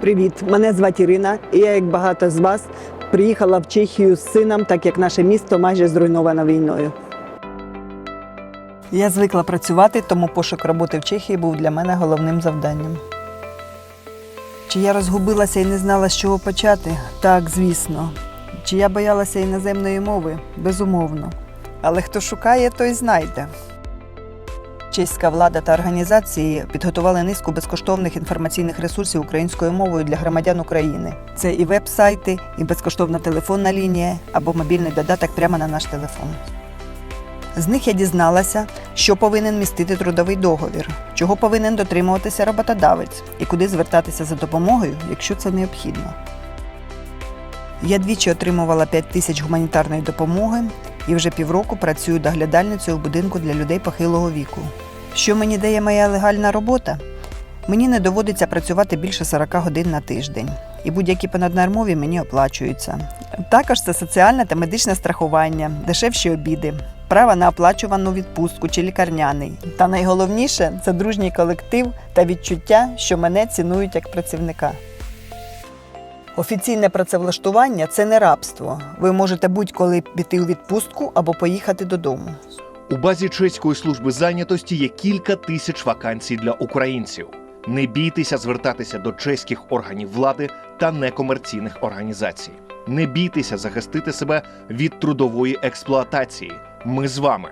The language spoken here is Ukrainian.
Привіт, мене звати Ірина, і я, як багато з вас, приїхала в Чехію з сином, так як наше місто майже зруйновано війною. Я звикла працювати, тому пошук роботи в Чехії був для мене головним завданням. Чи я розгубилася і не знала, з чого почати? Так, звісно. Чи я боялася іноземної мови? Безумовно. Але хто шукає, той знайде. Чеська влада та організації підготували низку безкоштовних інформаційних ресурсів українською мовою для громадян України. Це і веб-сайти, і безкоштовна телефонна лінія або мобільний додаток прямо на наш телефон. З них я дізналася, що повинен містити трудовий договір, чого повинен дотримуватися роботодавець і куди звертатися за допомогою, якщо це необхідно. Я двічі отримувала 5 тисяч гуманітарної допомоги і вже півроку працюю доглядальницею в будинку для людей похилого віку. Що мені дає моя легальна робота? Мені не доводиться працювати більше 40 годин на тиждень, і будь-які понаднормові мені оплачуються. Також це соціальне та медичне страхування, дешевші обіди, право на оплачувану відпустку чи лікарняний. Та найголовніше це дружній колектив та відчуття, що мене цінують як працівника. Офіційне працевлаштування це не рабство. Ви можете будь-коли піти у відпустку або поїхати додому. У базі чеської служби зайнятості є кілька тисяч вакансій для українців. Не бійтеся звертатися до чеських органів влади та некомерційних організацій. Не бійтеся захистити себе від трудової експлуатації. Ми з вами.